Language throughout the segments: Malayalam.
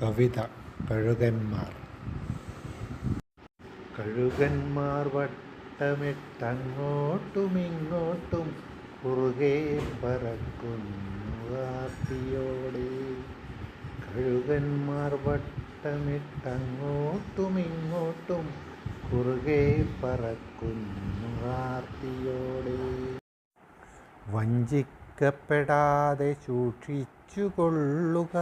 കവിത കഴുകന്മാർ കഴുകന്മാർ വട്ടമിട്ടങ്ങോട്ടും ഇങ്ങോട്ടും കുറുകെ പറക്കുന്നു ആർത്തിയോടെ. കഴുകന്മാർ വട്ടമിട്ടങ്ങോട്ടും ഇങ്ങോട്ടും കുറുകെ പറക്കുന്നു ആർത്തിയോടെ. വഞ്ചിക്കപ്പെടാതെ സൂക്ഷിച്ചു കൊള്ളുക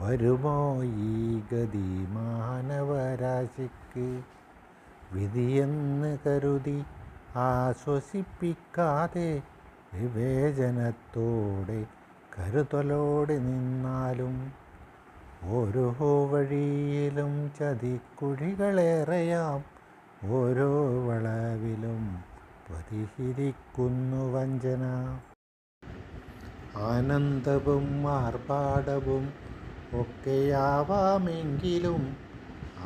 വരുമോ ഈ ഗതി മാനവരാശിക്ക്? വിധിയെന്ന് കരുതി ആശ്വസിപ്പിക്കാതെ വിവേചനത്തോടെ കരുതലോടെ നിന്നാലും ഓരോ വഴിയിലും ചതിക്കുഴികളേറെയാം. ഓരോ വളവിലും പരിഹരിക്കുന്നു വഞ്ചന. ആനന്ദവും ആർഭാടവും ഒക്കെയാവാമെങ്കിലും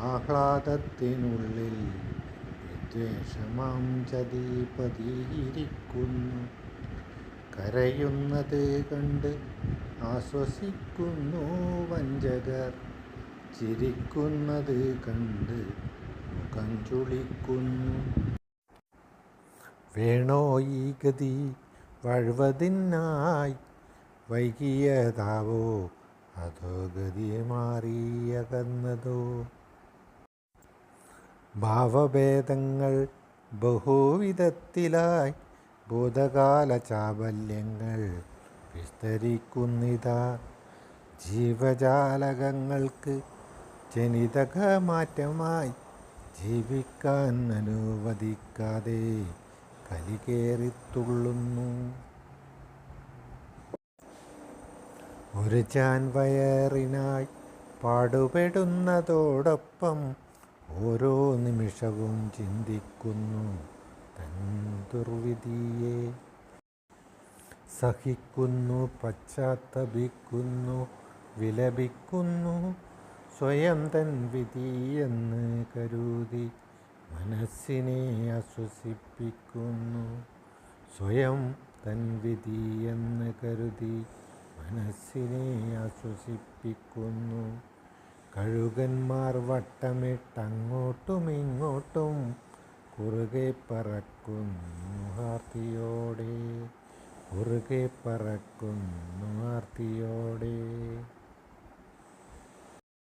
ആഹ്ലാദത്തിനുള്ളിൽ വിദ്വേഷമാം ചതി പതിയിരിക്കുന്നു കരയുന്നത് കണ്ട് ആശ്വസിക്കുന്നു വഞ്ചകർ. ചിരിക്കുന്നത് കണ്ട് മുഖം ചുളിക്കുന്നു. വേണോ ഈ ഗതി വഴുവതിനായി വൈകിയതാവോ അതോ ഗതിയെ മാറിയകന്നതോ ഭാവഭേദങ്ങൾ ബഹുവിധത്തിലായി ഭൂതകാല ചാബല്യങ്ങൾ വിസ്തരിക്കുന്നിതാ. ജീവജാലകങ്ങൾക്ക് ജനിതക മാറ്റമായി ജീവിക്കാൻ അനുവദിക്കാതെ കലികേറിത്തുള്ളുന്നു. ഒരു ചാൻ വയറിനായി പാടുപെടുന്നതോടൊപ്പം ഓരോ നിമിഷവും ചിന്തിക്കുന്നു തൻ ദുർവിധിയെ സഹിക്കുന്നു പശ്ചാത്തപിക്കുന്നു വിലപിക്കുന്നു സ്വയം തൻ വിധിയെന്ന് കരുതി മനസ്സിനെ അശ്വസിപ്പിക്കുന്നു സ്വയം തൻ വിധിയെന്ന് കരുതി മനസ്സിനെ ആശ്വസിപ്പിക്കുന്നു. കഴുകന്മാർ വട്ടമിട്ടങ്ങോട്ടും ഇങ്ങോട്ടും കുറുകെ പറക്കുന്നു ആർത്തിയോടെ. കുറുകെ പറക്കുന്നു ആർത്തിയോടെ.